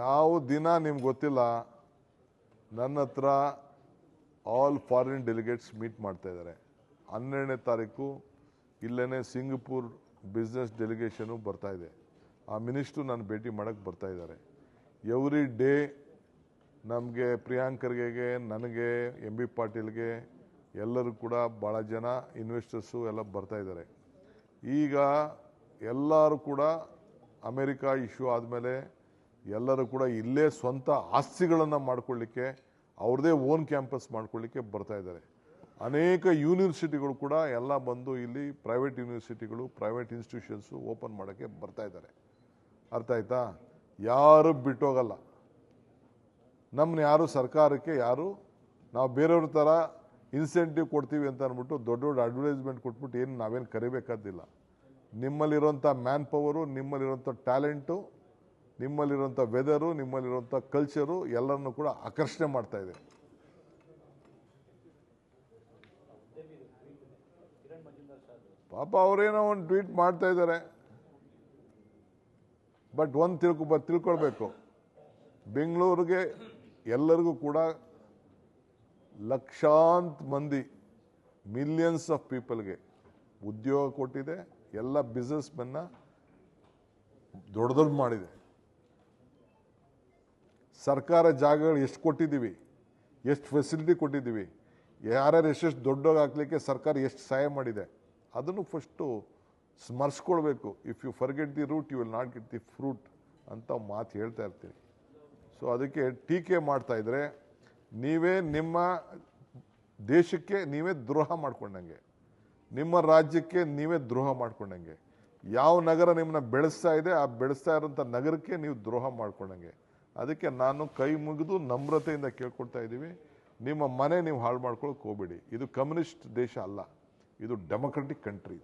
ನಾವು ದಿನ ನಿಮ್ಗೆ ಗೊತ್ತಿಲ್ಲ, ನನ್ನ ಹತ್ರ ಆಲ್ ಫಾರಿನ್ ಡೆಲಿಗೇಟ್ಸ್ ಮೀಟ್ ಮಾಡ್ತಾ ಇದ್ದಾರೆ. ಹನ್ನೆರಡನೇ ತಾರೀಕು ಇಲ್ಲೇ ಸಿಂಗಪುರ್ ಬಿಸ್ನೆಸ್ ಡೆಲಿಗೇಷನು ಬರ್ತಾ ಇದೆ. ಆ ಮಿನಿಸ್ಟ್ರು ನಾನು ಭೇಟಿ ಮಾಡೋಕ್ಕೆ ಬರ್ತಾ ಇದ್ದಾರೆ. ಎವ್ರಿ ಡೇ ನಮಗೆ ಪ್ರಿಯಾಂಕರ್ಗೆ ನನಗೆ ಎಂ ಬಿ ಪಾಟೀಲ್ಗೆ ಎಲ್ಲರೂ ಕೂಡ ಭಾಳ ಜನ ಇನ್ವೆಸ್ಟರ್ಸು ಎಲ್ಲ ಬರ್ತಾ ಇದ್ದಾರೆ. ಈಗ ಎಲ್ಲರೂ ಕೂಡ ಅಮೇರಿಕಾ ಇಶ್ಯೂ ಆದಮೇಲೆ ಎಲ್ಲರೂ ಕೂಡ ಇಲ್ಲೇ ಸ್ವಂತ ಆಸ್ತಿಗಳನ್ನು ಮಾಡ್ಕೊಳ್ಳಿಕ್ಕೆ ಅವ್ರದ್ದೇ ಓನ್ ಕ್ಯಾಂಪಸ್ ಮಾಡ್ಕೊಳ್ಳಿಕ್ಕೆ ಬರ್ತಾ ಇದ್ದಾರೆ. ಅನೇಕ ಯೂನಿವರ್ಸಿಟಿಗಳು ಕೂಡ ಎಲ್ಲ ಬಂದು ಇಲ್ಲಿ ಪ್ರೈವೇಟ್ ಯೂನಿವರ್ಸಿಟಿಗಳು ಪ್ರೈವೇಟ್ ಇನ್ಸ್ಟಿಟ್ಯೂಷನ್ಸು ಓಪನ್ ಮಾಡೋಕ್ಕೆ ಬರ್ತಾ ಇದ್ದಾರೆ. ಅರ್ಥ ಆಯ್ತಾ? ಯಾರು ಬಿಟ್ಟೋಗಲ್ಲ. ನಮ್ಮನ್ನ ಯಾರು ಸರ್ಕಾರಕ್ಕೆ ಯಾರು, ನಾವು ಬೇರೆಯವ್ರ ಥರ ಇನ್ಸೆಂಟಿವ್ ಕೊಡ್ತೀವಿ ಅಂತ ಅಂದ್ಬಿಟ್ಟು ದೊಡ್ಡ ದೊಡ್ಡ ಅಡ್ವರ್ಟೈಸ್ಮೆಂಟ್ ಕೊಟ್ಬಿಟ್ಟು ಏನು ನಾವೇನು ಕರಿಬೇಕಾದಿಲ್ಲ ನಿಮ್ಮಲ್ಲಿರೋಂಥ ಮ್ಯಾನ್ ಪವರು ನಿಮ್ಮಲ್ಲಿರೋಂಥ ಟ್ಯಾಲೆಂಟು ನಿಮ್ಮಲ್ಲಿರೋಂಥ ವೆದರು ನಿಮ್ಮಲ್ಲಿರುವಂಥ ಕಲ್ಚರು ಎಲ್ಲರನ್ನು ಕೂಡ ಆಕರ್ಷಣೆ ಮಾಡ್ತಾ ಇದೆ. ಪಾಪ ಅವರೇನೋ ಒಂದು ಟ್ವೀಟ್ ಮಾಡ್ತಾ ಇದ್ದಾರೆ. ಬಟ್ ಒಂದು ತಿಳ್ಕೊ ಬ ತಿಳ್ಕೊಳ್ಬೇಕು. ಬೆಂಗಳೂರಿಗೆ ಎಲ್ಲರಿಗೂ ಕೂಡ ಲಕ್ಷಾಂತ ಮಂದಿ ಮಿಲಿಯನ್ಸ್ ಆಫ್ ಪೀಪಲ್ಗೆ ಉದ್ಯೋಗ ಕೊಟ್ಟಿದೆ. ಎಲ್ಲ ಬಿಸ್ನೆಸ್ಮೆನ್ನ ದೊಡ್ಡ ದೊಡ್ಡ ಮಾಡಿದೆ. ಸರ್ಕಾರ ಜಾಗಗಳು ಎಷ್ಟು ಕೊಟ್ಟಿದ್ದೀವಿ, ಎಷ್ಟು ಫೆಸಿಲಿಟಿ ಕೊಟ್ಟಿದ್ದೀವಿ, ಯಾರ್ಯಾರು ಎಷ್ಟೆಷ್ಟು ದೊಡ್ಡೋಗಿ ಹಾಕ್ಲಿಕ್ಕೆ ಸರ್ಕಾರ ಎಷ್ಟು ಸಹಾಯ ಮಾಡಿದೆ, ಅದನ್ನು first ಸ್ಮರಿಸ್ಕೊಳ್ಬೇಕು. If you forget the root you will not get the fruit ಅಂತ ಮಾತು ಹೇಳ್ತಾ ಇರ್ತೀನಿ ಸೊ ಅದಕ್ಕೆ ಟೀಕೆ ಮಾಡ್ತಾ ಇದ್ರೆ, ನೀವೇ ನಿಮ್ಮ ದೇಶಕ್ಕೆ ನೀವೇ ದ್ರೋಹ ಮಾಡ್ಕೊಂಡಂಗೆ, ನಿಮ್ಮ ರಾಜ್ಯಕ್ಕೆ ನೀವೇ ದ್ರೋಹ ಮಾಡ್ಕೊಂಡಂಗೆ, ಯಾವ ನಗರ ನಿಮ್ಮನ್ನ ಬೆಳೆಸ್ತಾ ಇದೆ, ಆ ಬೆಳೆಸ್ತಾ ಇರೋಂಥ ನಗರಕ್ಕೆ ನೀವು ದ್ರೋಹ ಮಾಡ್ಕೊಂಡಂಗೆ ಅದಕ್ಕೆ ನಾನು ಕೈ ಮುಗಿದು ನಮ್ರತೆಯಿಂದ ಕೇಳ್ಕೊಳ್ತಾ ಇದ್ದೀವಿ. ನಿಮ್ಮ ಮನೆ ನೀವು ಹಾಳು ಮಾಡ್ಕೊಳ್ಳೋಕೆ ಹೋಗ್ಬೇಡಿ. ಇದು ಕಮ್ಯುನಿಸ್ಟ್ ದೇಶ ಅಲ್ಲ. ಇದು ಡೆಮೊಕ್ರೆಟಿಕ್ ಕಂಟ್ರಿ.